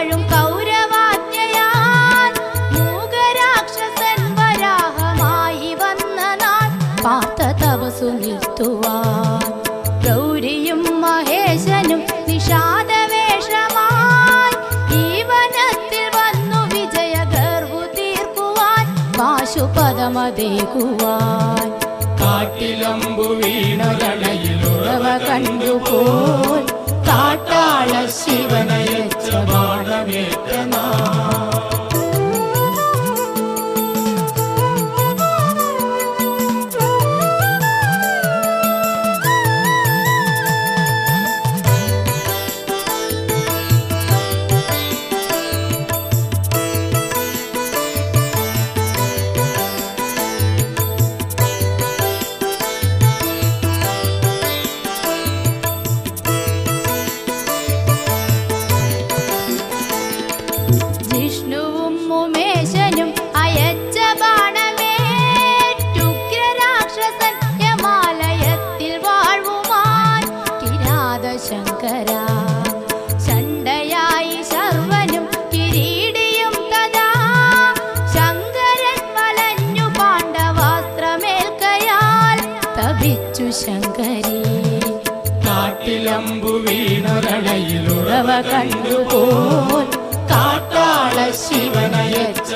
വാഴും കൗരവാജ്ഞയാൽ വരാഹമായി വന്ന നാൾ പാത്ത തപസു നിർത്തുവാൻ ഗൗരിയും മഹേശനും നിഷാദ കാട്ടിലമ്പു വീണൊരളയിലുറവ കണ്ടുപോൽ. കാട്ടാള ശിവനയച്ച ബാണമേറ്റ നാൾ കാട്ടിലമ്പു വീണൊരളയിലുറവ ഉറവ കണ്ടുപോൽ കാട്ടാള ശിവനയച്ച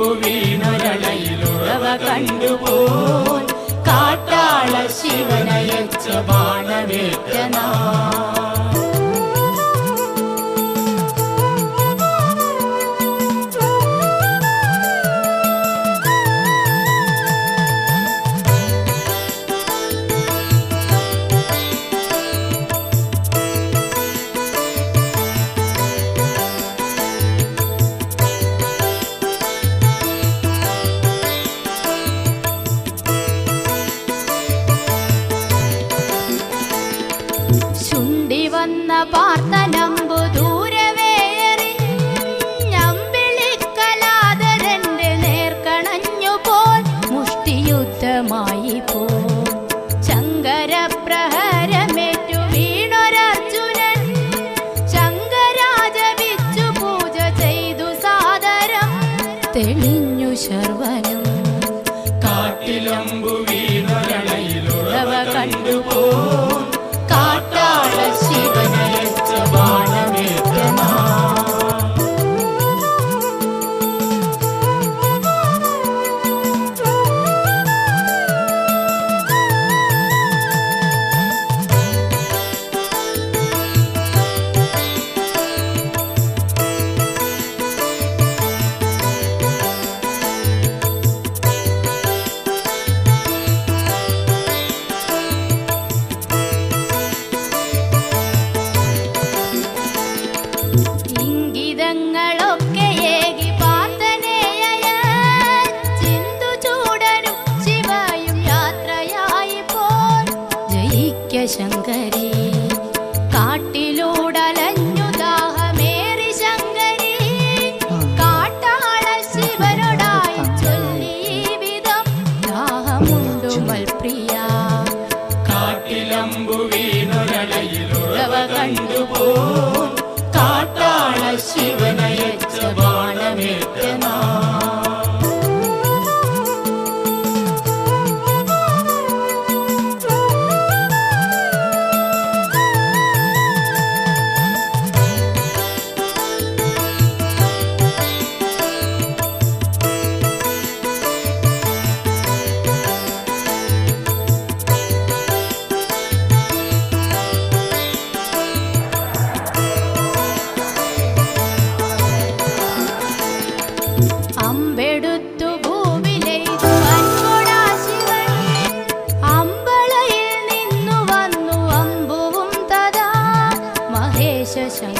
കാട്ടിലമ്പു വീണൊരളയിലുറവ കണ്ടുപോൽ. കാട്ടാള ശിവനയച്ച ബാണമേറ്റ വന്ന പാർത്തനമ്പു ദൂരവേറിഞ്ഞമ്പിളിക്കലാതരന്റെ നേർക്കണഞ്ഞു പോൽ മുഷ്ടിയുദ്ധമായി പോ. പൂജ ചെയ്തു സാദരം. തെളിഞ്ഞു ശർവനും Yeah. 谢谢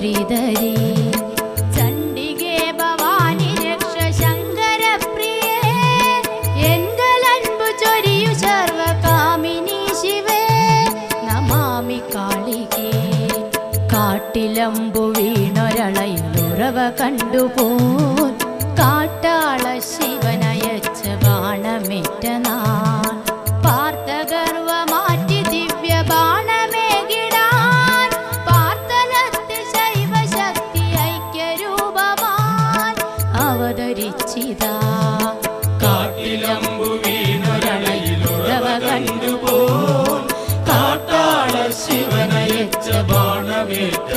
ശ്രീധരി. ചണ്ഡികേ ഭവാനി രക്ഷ ശങ്കര പ്രിയേ എങ്കലൻപു ചൊരിയു സർവകാമിനി ശിവേ. നമാമി കാളികേ കാട്ടിലമ്പു വീണൊരളയുറവ കണ്ടുപോ Yeah.